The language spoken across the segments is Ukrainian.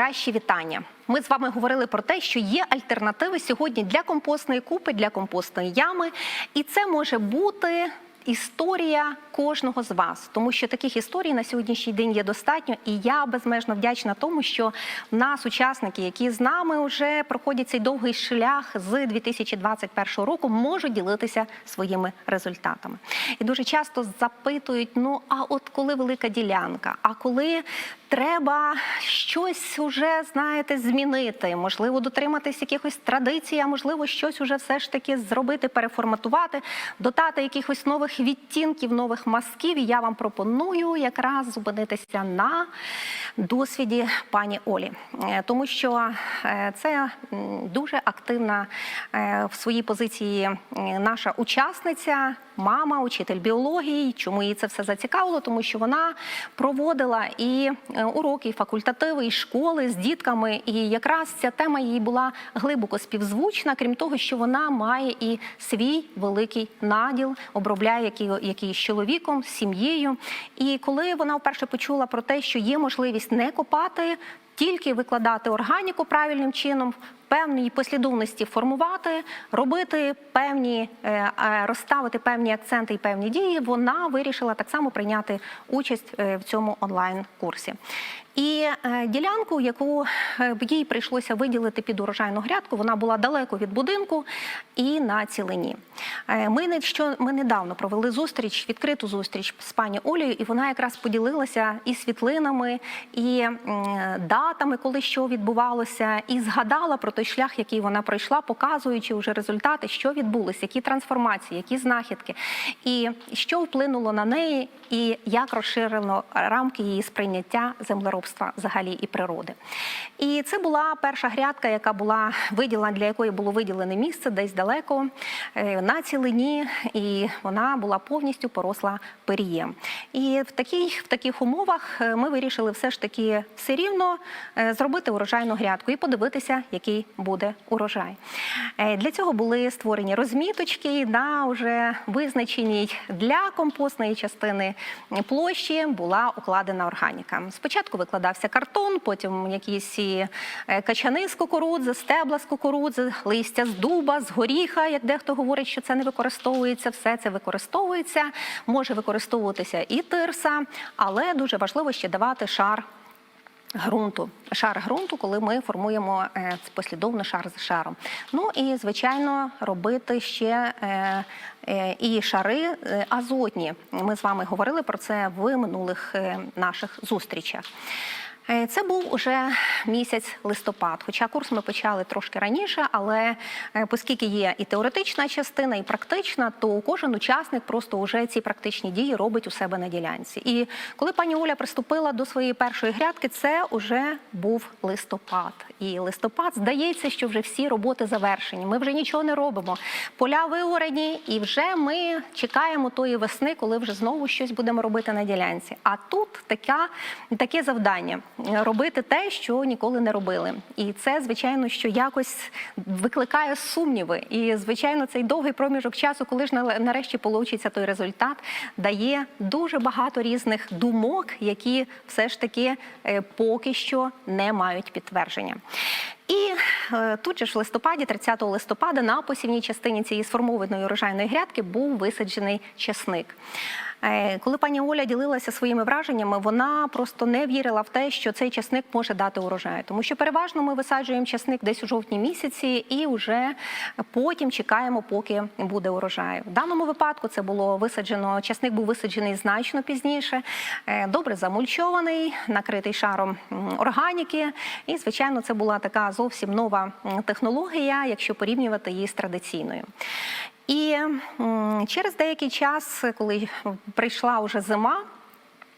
найкращі вітання. Ми з вами говорили про те, що є альтернативи сьогодні для компостної купи, для компостної ями, і це може бути. Історія кожного з вас, тому що таких історій на сьогоднішній день є достатньо, і я безмежно вдячна тому, що нас учасники, які з нами вже проходять цей довгий шлях з 2021 року, можуть ділитися своїми результатами. І дуже часто запитують: ну а от коли велика ділянка, а коли треба щось уже знаєте змінити, можливо, дотриматись якихось традицій, а можливо, щось уже все ж таки зробити, переформатувати, додати якихось нових відтінків, нових мазків. І я вам пропоную якраз зупинитися на досвіді пані Олі, Е, тому що е, це дуже активна е, в своїй позиції наша учасниця. Мама, учитель біології. Чому її це все зацікавило? Тому що вона проводила і е, уроки, і факультативи, і школи з дітками. І якраз ця тема їй була глибоко співзвучна, крім того, що вона має і свій великий наділ, обробляє який, який чоловіком, сім'єю. І коли вона вперше почула про те, що є можливість не копати. Тільки викладати органіку правильним чином, в певній послідовності формувати, робити певні е, е, розставити певні акценти і певні дії. Вона вирішила так само прийняти участь е, в цьому онлайн курсі. І е, ділянку, яку е, їй прийшлося виділити під урожайну грядку, вона була далеко від будинку і на цілині. Е, Ми не що ми недавно провели зустріч, відкриту зустріч з пані Олею, і вона якраз поділилася і світлинами, і датами, коли що відбувалося, і згадала про той шлях, який вона пройшла, показуючи вже результати, що відбулося, які трансформації, які знахідки, і що вплинуло на неї, і як розширено рамки її сприйняття землеробства взагалі і природи. І це була перша грядка, яка була виділена, для якої було виділене місце десь далеко е, на цілині, і вона була повністю поросла перієм. І в таких, в таких умовах е, ми вирішили все ж таки все рівно е, зробити урожайну грядку і подивитися, який буде урожай. Для цього були створені розміточки на вже визначеній для компостної частини площі була укладена органіка. Спочатку викладався картон, потім якісь е, качани з кукурудзи, стебла з кукурудзи, листя з дуба, з горіха. Як дехто говорить, що це не використовується, все це використовується. Може використовуватися і тирса, але дуже важливо ще давати шар ґрунту. Шар грунту, коли ми формуємо е, послідовно шар за шаром. Ну і звичайно, робити ще е, е, і шари азотні. Ми з вами говорили про це в минулих наших зустрічах. Е, Це був уже місяць листопад. Хоча курс ми почали трошки раніше, але е, оскільки є і теоретична частина, і практична, то кожен учасник просто вже ці практичні дії робить у себе на ділянці. І коли пані Оля приступила до своєї першої грядки, це вже був листопад. І листопад здається, що вже всі роботи завершені. Ми вже нічого не робимо. Поля виорені, і вже ми чекаємо тої весни, коли вже знову щось будемо робити на ділянці. А тут така, таке завдання робити те, що ніколи не робили. І це, звичайно, що якось викликає сумніви. І, звичайно, цей довгий проміжок часу, коли ж на- нарешті получиться той результат, дає дуже багато різних думок, які все ж таки е, поки що не мають підтвердження. І е, тут же ж в листопаді, 30 листопада, на посівній частині цієї сформованої урожайної грядки був висаджений часник. Е, Коли пані Оля ділилася своїми враженнями, вона просто не вірила в те, що цей часник може дати урожай, тому що переважно ми висаджуємо часник десь у жовтні місяці, і вже потім чекаємо, поки буде урожай. В даному випадку це було висаджено. Часник був висаджений значно пізніше, е, добре замульчований, накритий шаром органіки. І, звичайно, це була така зовсім нова технологія, якщо порівнювати її з традиційною. І через деякий час, коли прийшла вже зима,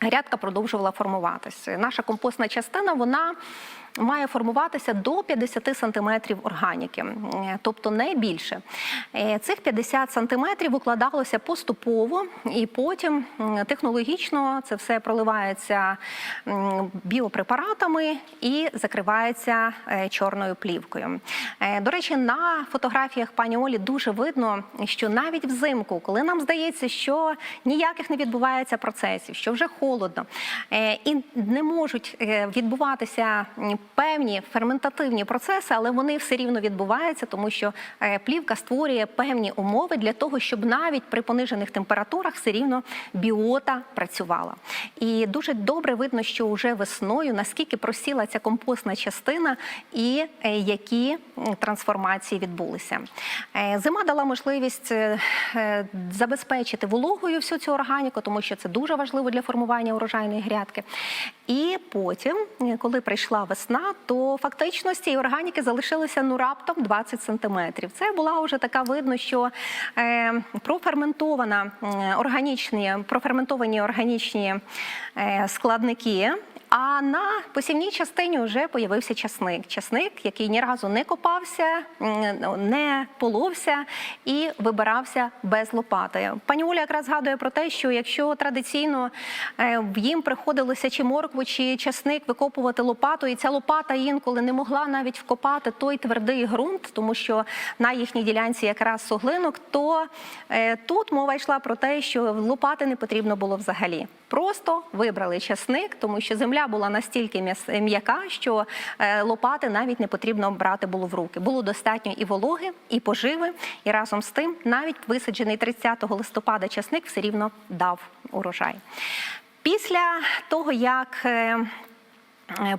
грядка продовжувала формуватися. Наша компостна частина вона має формуватися до 50 сантиметрів органіки, тобто не більше. Е, Цих 50 сантиметрів укладалося поступово, і потім технологічно це все проливається біопрепаратами і закривається е, чорною плівкою. Е, До речі, на фотографіях пані Олі дуже видно, що навіть взимку, коли нам здається, що ніяких не відбувається процесів, що вже холодно і не можуть відбуватися певні ферментативні процеси, але вони все рівно відбуваються, тому що е, плівка створює певні умови для того, щоб навіть при понижених температурах все рівно біота працювала. І дуже добре видно, що вже весною наскільки просіла ця компостна частина і е, які трансформації відбулися. Е, Зима дала можливість забезпечити вологою всю цю органіку, тому що це дуже важливо для формування урожайної грядки. І потім, е, коли прийшла весна, то фактично з цієї органіки залишилося ну раптом 20 сантиметрів. Це була вже така видно, що е, проферментована м, органічні, проферментовані органічні е, складники. А на посівній частині вже появився часник. Часник, який ні разу не копався, не половся і вибирався без лопати. Пані Оля якраз згадує про те, що якщо традиційно е, їм приходилося чи моркву, чи часник викопувати лопатою, і ця лопата інколи не могла навіть вкопати той твердий ґрунт, тому що на їхній ділянці якраз суглинок, то е, тут мова йшла про те, що лопати не потрібно було взагалі. Просто вибрали часник, тому що земля була настільки м'яка, що е, лопати навіть не потрібно брати було в руки. Було достатньо і вологи, і поживи, і разом з тим навіть висаджений 30 листопада часник все рівно дав урожай. Після того, як е,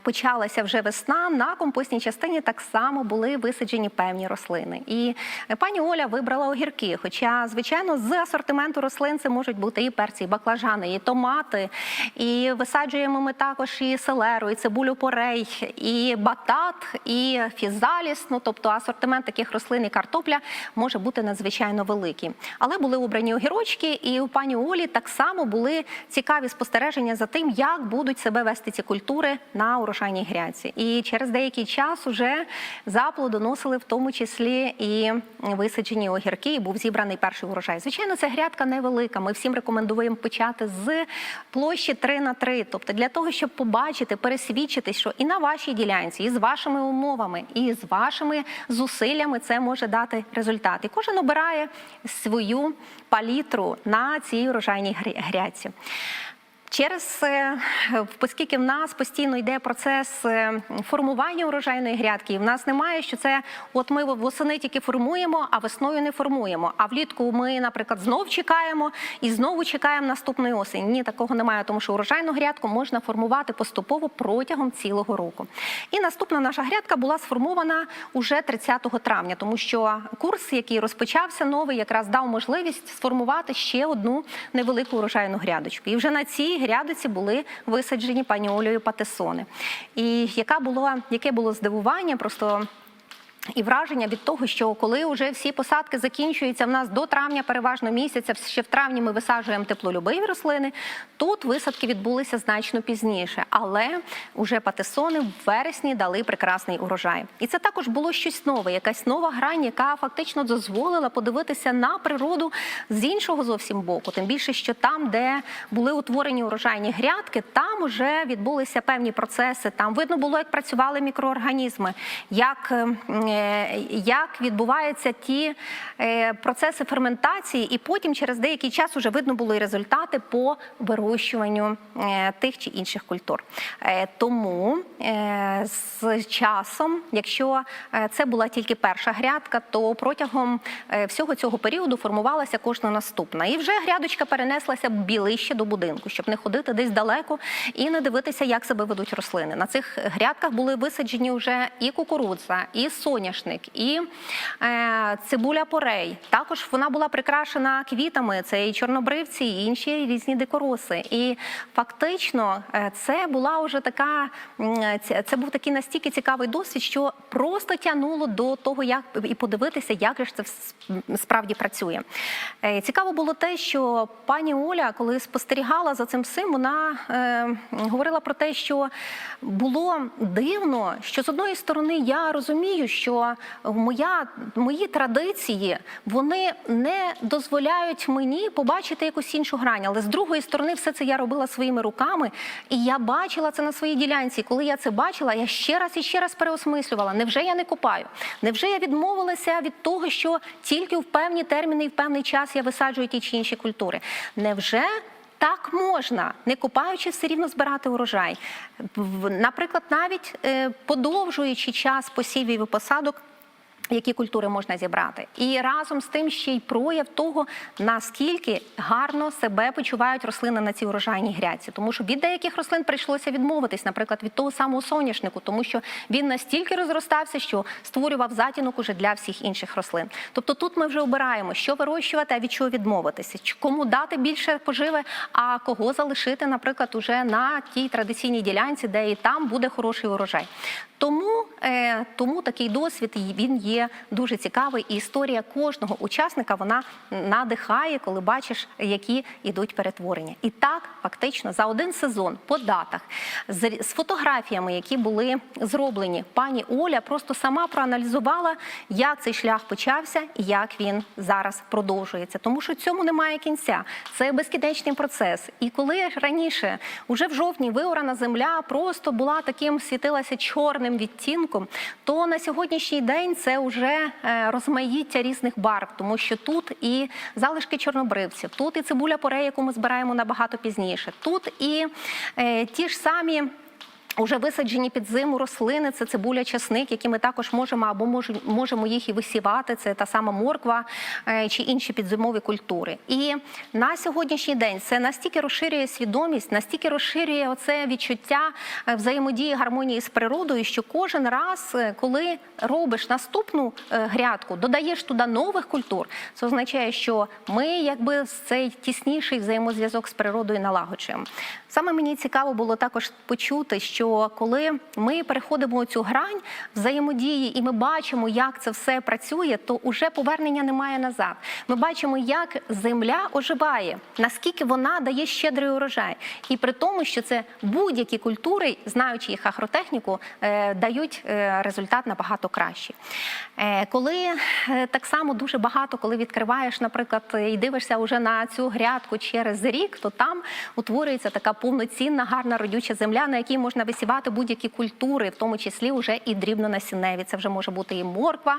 Почалася вже весна на компостній частині. Так само були висаджені певні рослини. І е, пані Оля вибрала огірки. Хоча, звичайно, з асортименту рослин це можуть бути і перці, і баклажани, і томати. І висаджуємо ми також і селеру, і цибулю порей, і батат, і фізаліс. Ну тобто асортимент таких рослин і картопля може бути надзвичайно великий. Але були обрані огірочки, і у пані Олі так само були цікаві спостереження за тим, як будуть себе вести ці культури на урожайній грядці. І через деякий час уже заплодоносили в тому числі і висаджені огірки, і був зібраний перший урожай. Звичайно, ця грядка невелика. Ми всім рекомендуємо почати з площі 3 на 3. Тобто для того, щоб побачити, пересвідчитись, що і на вашій ділянці, і з вашими умовами, і з вашими зусиллями це може дати результат. І кожен обирає свою палітру на цій урожайній гря- грядці. Через е, оскільки в нас постійно йде процес е, формування урожайної грядки, і в нас немає, що це от ми восени тільки формуємо, а весною не формуємо. А влітку ми, наприклад, знов чекаємо і знову чекаємо наступної осені. Ні, такого немає, тому що урожайну грядку можна формувати поступово протягом цілого року. І наступна наша грядка була сформована уже 30 травня, тому що курс, який розпочався новий, якраз дав можливість сформувати ще одну невелику урожайну грядочку. І вже на цій грядочці були висаджені пані Олею Патесони. І яка була, яке було здивування, просто. І враження від того, що коли вже всі посадки закінчуються в нас до травня, переважно місяця, ще в травні ми висаджуємо теплолюбиві рослини. Тут висадки відбулися значно пізніше, але вже патисони в вересні дали прекрасний урожай. І це також було щось нове, якась нова грань, яка фактично дозволила подивитися на природу з іншого зовсім боку. Тим більше, що там, де були утворені урожайні грядки, там вже відбулися певні процеси. Там видно було, як працювали мікроорганізми, як ем, як відбуваються ті е, процеси ферментації, і потім через деякий час вже видно було і результати по вирощуванню е, тих чи інших культур. Е, Тому е, з часом, якщо е, це була тільки перша грядка, то протягом е, всього цього періоду формувалася кожна наступна. І вже грядочка перенеслася білище до будинку, щоб не ходити десь далеко і не дивитися, як себе ведуть рослини. На цих грядках були висаджені вже і кукурудза, і соняшник, і е, цибуля порей. Також вона була прикрашена квітами. Це і чорнобривці, і інші різні декороси. І фактично е, це була вже така, це, був такий настільки цікавий досвід, що просто тягнуло до того, як і подивитися, як же це справді працює. Е, Цікаво було те, що пані Оля, коли спостерігала за цим всім, вона е, говорила про те, що було дивно, що з одної сторони я розумію, що моя, мої традиції вони не дозволяють мені побачити якусь іншу грань. Але з другої сторони, все це я робила своїми руками, і я бачила це на своїй ділянці. Коли я це бачила, я ще раз і ще раз переосмислювала. Невже я не копаю? Невже я відмовилася від того, що тільки в певні терміни і в певний час я висаджую ті чи інші культури? Невже Так можна, не купаючи, все рівно збирати урожай. Наприклад, навіть е, подовжуючи час посівів і посадок. Які культури можна зібрати, і разом з тим ще й прояв того, наскільки гарно себе почувають рослини на цій урожайній грядці. Тому що від деяких рослин прийшлося відмовитись, наприклад, від того самого соняшнику, тому що він настільки розростався, що створював затінок уже для всіх інших рослин. Тобто тут ми вже обираємо, що вирощувати, а від чого відмовитися, кому дати більше поживи, а кого залишити, наприклад, уже на тій традиційній ділянці, де і там буде хороший урожай. Тому, е, тому такий досвід він є дуже цікавий. І історія кожного учасника вона надихає, коли бачиш, які йдуть перетворення. І так, фактично, за один сезон по датах з фотографіями, які були зроблені, пані Оля просто сама проаналізувала, як цей шлях почався і як він зараз продовжується. Тому що цьому немає кінця. Це безкінечний процес. І коли раніше, уже в жовтні, виорана земля просто була таким світилася чорним відтінком, то на сьогоднішній день це вже е, розмаїття різних барв, тому що тут і залишки чорнобривців, тут і цибуля порей, яку ми збираємо набагато пізніше, тут і е, ті ж самі. Уже висаджені під зиму рослини, це цибуля, часник, які ми також можемо або можемо, їх і висівати. Це та сама морква е, чи інші підзимові культури. І на сьогоднішній день це настільки розширює свідомість, настільки розширює оце відчуття е, взаємодії гармонії з природою, що кожен раз, е, коли робиш наступну грядку, додаєш туди нових культур, це означає, що ми якби цей тісніший взаємозв'язок з природою налагоджуємо. Саме мені цікаво було також почути, що коли ми переходимо цю грань взаємодії, і ми бачимо, як це все працює, то уже повернення немає назад. Ми бачимо, як земля оживає, наскільки вона дає щедрий урожай, і при тому, що це будь-які культури, знаючи їх агротехніку, е, дають е, результат набагато кращий. Е, Коли е, так само дуже багато, коли відкриваєш, наприклад, і дивишся вже на цю грядку через рік, то там утворюється така повноцінна, гарна родюча земля, на якій можна висівати будь-які культури, в тому числі вже і дрібнонасінневі. Це вже може бути і морква,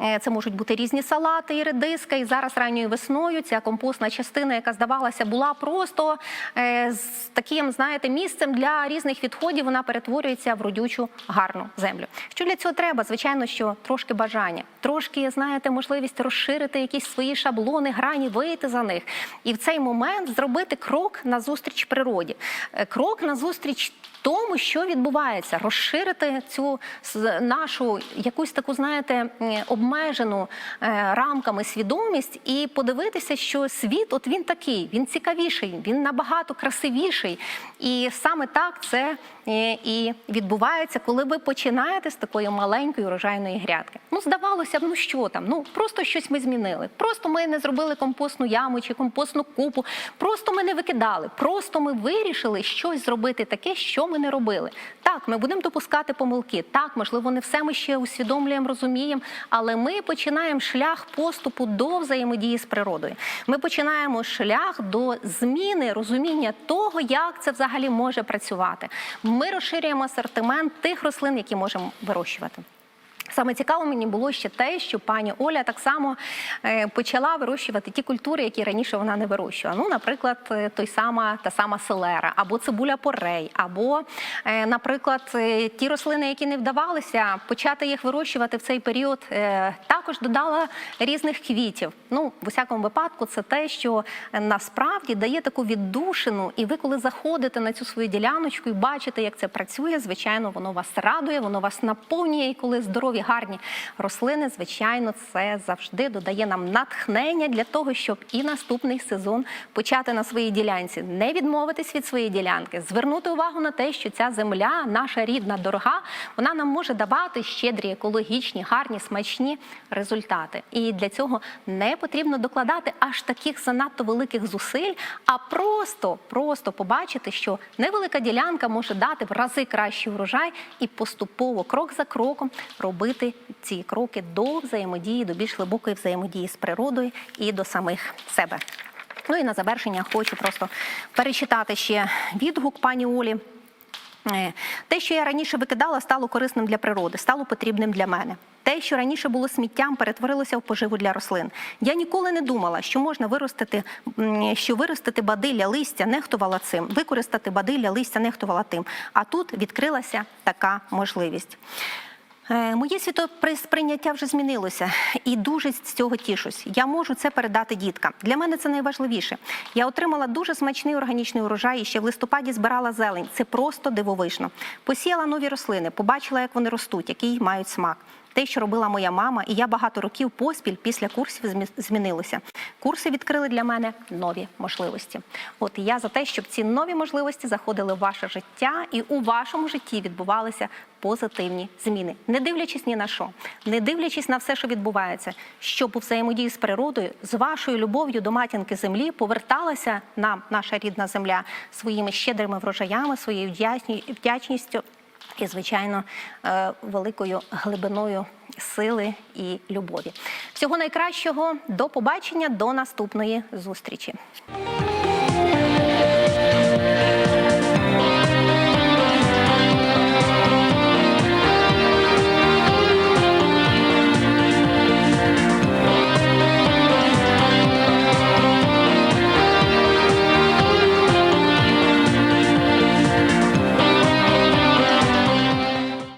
е, це можуть бути різні салати, і редиска. І зараз ранньою весною ця компостна частина, яка здавалася, була просто е, з таким, знаєте, місцем для різних відходів, вона перетворюється в родючу гарну землю. Що для цього треба? Звичайно, що трошки бажання, трошки знаєте, можливість розширити якісь свої шаблони, грані, вийти за них, і в цей момент зробити крок назустріч природі, Е, крок назустріч тому, що відбувається, розширити цю нашу якусь таку, знаєте, обмежену е, рамками свідомість і подивитися, що світ, от він такий, він цікавіший, він набагато красивіший. І саме так це е, і відбувається, коли ви починаєте з такої маленької урожайної грядки. Ну, здавалося б, ну що там? Ну просто щось ми змінили. Просто ми не зробили компостну яму чи компостну купу. Просто ми не викидали. Просто ми вирішили щось зробити таке, що ми не робили. Так, ми будемо допускати помилки. Так, можливо, не все ми ще усвідомлюємо, розуміємо, але ми починаємо шлях поступу до взаємодії з природою. Ми починаємо шлях до зміни розуміння того, як це взагалі може працювати. Ми розширюємо асортимент тих рослин, які можемо вирощувати. Саме цікаво мені було ще те, що пані Оля так само е, почала вирощувати ті культури, які раніше вона не вирощувала. Ну, наприклад, е, той сама та сама селера, або цибуля порей, або, е, наприклад, ті рослини, які не вдавалися, почати їх вирощувати в цей період. Також додала різних квітів. Ну, в усякому випадку, це те, що насправді дає таку віддушину, і ви, коли заходите на цю свою діляночку і бачите, як це працює, звичайно, воно вас радує, воно вас наповнює. І коли здорові гарні рослини, звичайно, це завжди додає нам натхнення для того, щоб і наступний сезон почати на своїй ділянці, не відмовитись від своєї ділянки, звернути увагу на те, що ця земля, наша рідна, дорога, вона нам може давати щедрі, екологічні, гарні, смачні результати. І для цього не потрібно докладати аж таких занадто великих зусиль, а просто, просто побачити, що невелика ділянка може дати в рази кращий урожай і поступово, крок за кроком, робити ці кроки до взаємодії, до більш глибокої взаємодії з природою і до самих себе. Ну і на завершення хочу просто перечитати ще відгук пані Олі. Е, Те, що я раніше викидала, стало корисним для природи, стало потрібним для мене. Те, що раніше було сміттям, перетворилося в поживу для рослин. Я ніколи не думала, що можна виростити, що виростити бадилля листя, нехтувала цим, використати бадилля листя, нехтувала тим. А тут відкрилася така можливість. Е, Моє світосприйняття вже змінилося і дуже з цього тішусь. Я можу це передати діткам. Для мене це найважливіше. Я отримала дуже смачний органічний урожай і ще в листопаді збирала зелень. Це просто дивовижно. Посіяла нові рослини, побачила, як вони ростуть, який мають смак. Те, що робила моя мама, і я багато років поспіль після курсів змі- змінилося. Курси відкрили для мене нові можливості. От я за те, щоб ці нові можливості заходили в ваше життя, і у вашому житті відбувалися позитивні зміни, не дивлячись ні на що, не дивлячись на все, що відбувається, щоб у взаємодії з природою, з вашою любов'ю до матінки землі поверталася нам, наша рідна земля, своїми щедрими врожаями, своєю вдячністю і, звичайно, е, великою глибиною сили і любові. Всього найкращого, до побачення, до наступної зустрічі.